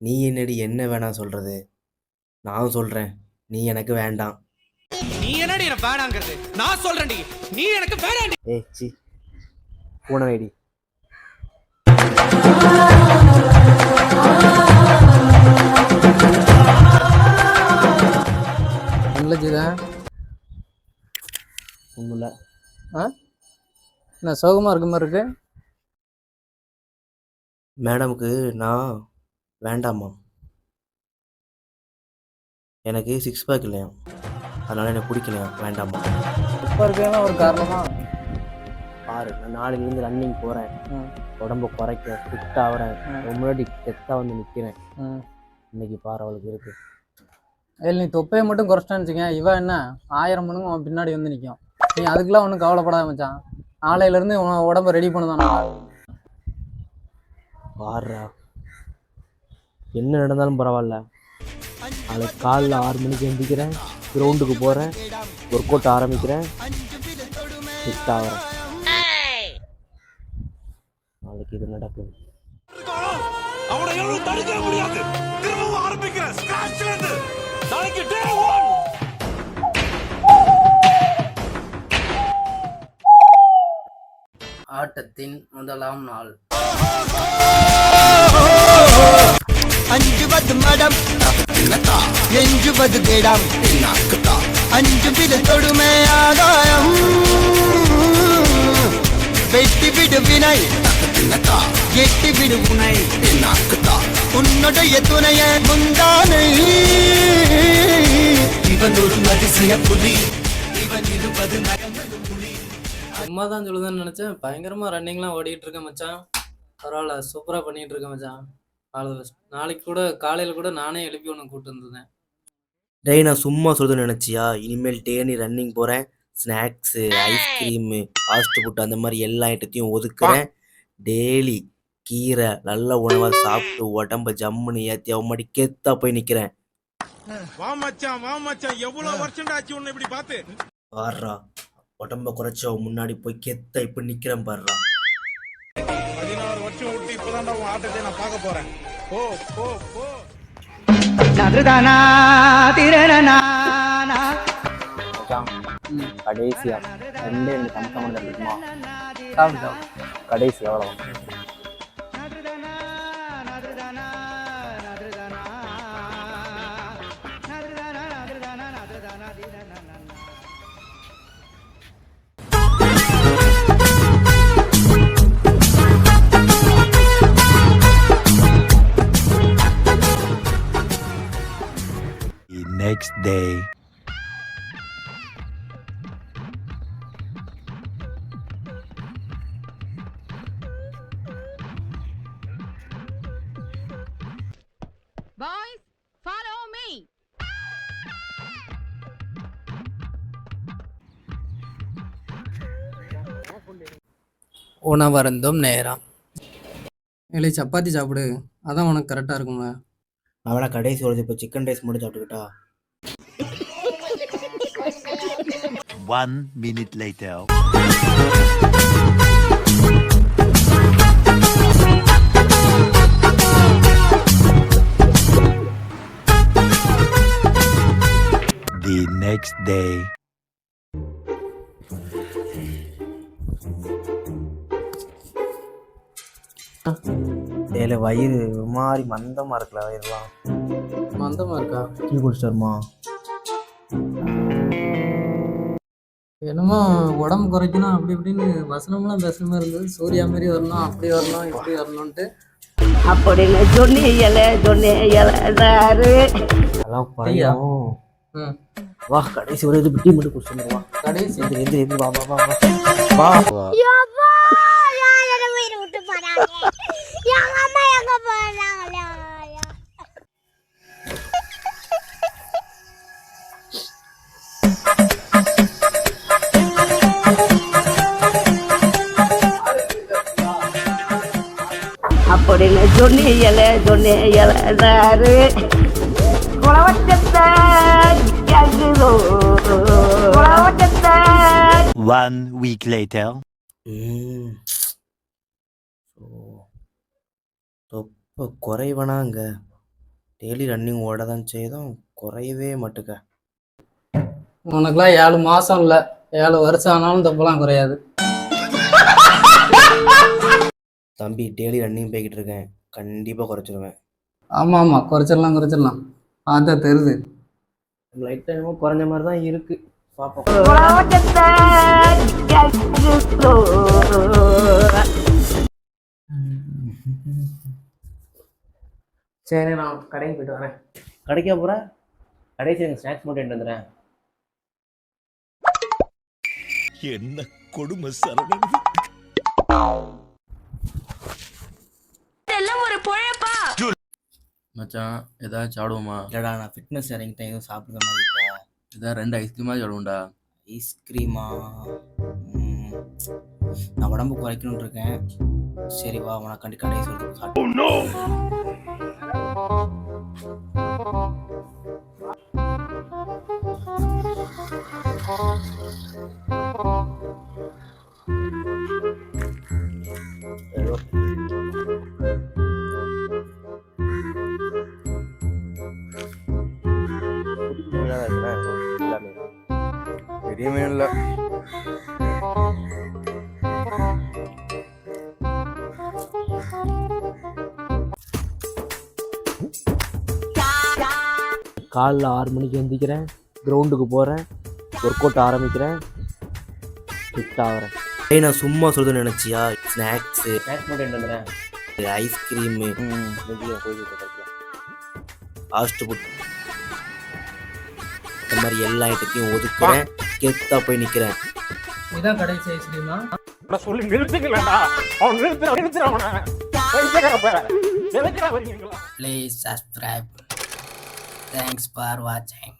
நீ என்னடி என்ன வேணாம் சொல்றது? நான் சொல்றேன். நீ எனக்கு வேண்டாம். நீ என்னடி எனக்கு வேணாங்கிறது? நான் சொல்றேன்டி. நீ எனக்கு வேணாண்டி. ஏய் சி. பூனை வைடி. நல்ல ஜீதா ஒன்றும் இல்லை ஆ? என்ன சோகமாக இருக்க மாதிரி இருக்கு? மேடமுக்கு நான் வேண்டாமா எனக்கு சிக்ஸ் பேக் இல்லையா? அதனால எனக்கு பிடிக்கலையா? வேண்டாமா இப்போ இருக்கலாம் ஒரு காரணமா? பாரு நான் நாளையிலேருந்து ரன்னிங் போகிறேன் உடம்ப குறைக்க ஃபிட் ஆகிறேன் ம். முன்னாடி கெத்தாக வந்து நிற்கிறேன் இன்னைக்கு பாரு அவளுக்கு இருக்கு. ஏய் நீ தொப்பையை மட்டும் குறைச்சிட்டான்னு வச்சுக்க இவ என்ன? ஆயிரம் மணிக்கு அவன் பின்னாடி வந்து நிற்கும் நீ அதுக்கெல்லாம் ஒன்றும் கவலைப்படாத மச்சான். நாளையிலேருந்து உன் உடம்ப ரெடி பண்ணுதானா பாருடா. என்ன நடந்தாலும் பரவாயில்ல. நாளைக்கு காலைல ஆறு மணிக்கு எந்திரிக்கிறேன் கிரவுண்டுக்கு போகிறேன் ஒர்க் அவுட் ஆரம்பிக்கிறேன் ஃபிட் ஆகிறேன். நாளைக்கு இது நடக்கும். நாளைக்கு டே ஒன் ஆட்டத்தின் முதலாம் நாள். அஞ்சுவது மடம். எஞ்சுவது திடம். அஞ்சு வித தொடுமை ஆதாயம். வெட்டி விடு வினை. எட்டி விடு உனை. உன்னுடைய துணைய முந்தானை. இவன் ஒரு அதிசய புலி. இவன் இருபது நகங்களும் புலி. சும்மா தான் சொல்லுதுன்னு நினச்சேன். பயங்கரமாக ரன்னிங்லாம் ஓடிட்டு இருக்கேன் மச்சான். பரவாயில்ல சூப்பராக பண்ணிட்டு இருக்கேன் மச்சான். பெஸ்ட் நாளைக்கு கூட காலையில் கூட நானே எழுப்பி ஒன்று கூப்பிட்டு வந்திருந்தேன். டேய் நான் சும்மா சொல்லுது நினச்சியா? இனிமேல் டேனி ரன்னிங் போகிறேன் snacks ice cream fast food அந்த மாதிரி எல்லா ஐட்டத்தையும் ஒதுக்குறேன். டெய்லி கீரை நல்ல உணவாக சாப்பிட்டு உடம்ப ஜம்முன்னு ஏற்றி அவன் மாடி கெத்தா போய் நிற்கிறேன் வா மச்சான் வா மச்சான். எவ்வளவு வருஷம் ஆச்சு உன்னை இப்படி பார்த்து? பாடுறா உடம்ப குறைச்சி அவன் முன்னாடி போய் கெத்தா இப்படி நிற்கிறேன் பாடுறா இப்பதான்டா உன் ஆட்டத்தை நான் பார்க்க போறேன். போ போ போ. கடைசியா ரெண்டே ரெண்டு தம்சம் மட்டும் இருக்குமா? சாப்பிட்டு சாப்பிட்டு கடைசி எவ்வளோ next day. Boys, follow me. உணவருந்தும் நேரம் இல்லை சப்பாத்தி சாப்பிடு அதான் உனக்கு கரெக்டாக இருக்கும்ல அவனா கடைசி வருது இப்போ சிக்கன் ரைஸ் மட்டும் சாப்பிட்டுக்கிட்டா One minute later. The next day. ஏல வயிறு ஒரு மாதிரி மந்தமாக இருக்குல்ல வயிறுலாம் மந்தமாக இருக்கா டீ குடிச்சிட்டருமா என்னமோ உடம்பு குறைக்கணும் அப்படி இப்படின்னு வசனம்லாம் பேசுற மாதிரி இருந்தது. சூர்யா மாதிரி வரணும் அப்படி வரணும் இப்படி வரணும்ட்டு அப்படின்னு சொன்னீங்களே சொன்னீங்களாரு அதெல்லாம் பையன் ம். வா கடைசி ஒரு இது டீ மட்டும் குடிச்சிட்டு வா கடைசி. எந்திரி எந்திரி எந்திரி வா வா வா வா. அப்படின்னு சொன்னீங்களே சொன்னீங்களாரு குளவட்டத்தை கேக்குதோ? குளவட்டத்தை One week later. ம். ஓ தொப்பை குறைவனா அங்க? டெய்லி ரன்னிங் ஓட தான் செய்தும். குறையவே மாட்டுக்க. உனக்குலாம் ஏழு மாதம் இல்லை. ஏழு வருஷம் ஆனாலும் தப்பெல்லாம் குறையாது. தம்பி டெய்லி ரன்னிங் போய்கிட்டு இருக்கேன். கண்டிப்பாக குறைச்சிருவேன். ஆமாம் ஆமாம் குறைச்சிடலாம் குறைச்சிடலாம். பார்த்தா தெரியுது. லைட்டாக என்னமோ குறைஞ்ச மாதிரி தான் இருக்குது சரி நான் கடைக்கு போயிட்டு வரேன். கடைக்கா போகிற கடைசி எனக்கு ஸ்நாக்ஸ் மட்டும் எடுத்து வந்துடுறேன். என்ன கொடுமை சரவணன் இதெல்லாம் ஒரு பொழப்பா மச்சான் ஏதாச்சும் ஆடுவோமா இல்லைடா நான் ஃபிட்னஸ் இறங்கிட்டேன். எதுவும் சாப்பிட்ற மாதிரி இல்லை. ஏதாவது ரெண்டு ஐஸ்கிரீமாச்சும் ஆடுவோம்டா ஐஸ்கிரீமா ம், நான் உடம்பு குறைக்கணும்னு இருக்கேன். சரி வா உனக்காண்டி கடைசி பெரிய மீன் இல்லை. காலைல ஆறு மணிக்கு எந்திக்கிறேன். கிரவுண்டுக்கு போகிறேன் ஒர்க் அவுட் ஆரம்பிக்கிறேன். ஃபிட் ஆகிறேன். ஏய் நான் சும்மா சொல்லுது நினச்சியா? ஸ்நாக்ஸு ஸ்நாக்ஸ் மட்டும் என்ன ஐஸ்கிரீமு ஃபாஸ்ட் ஃபுட் இந்த மாதிரி எல்லா ஐட்டத்தையும் ஒதுக்குறேன். கெத்தாக போய் நிற்கிறேன் இதான் கடைசி ஐஸ்கிரீமா சொல்லி நிறுத்துக்கலடா அவன் நிறுத்துற நிறுத்துற அவனை. ப்ளீஸ் சப்ஸ்கிரைப் தேங்க்ஸ் ஃபார் வாட்சிங்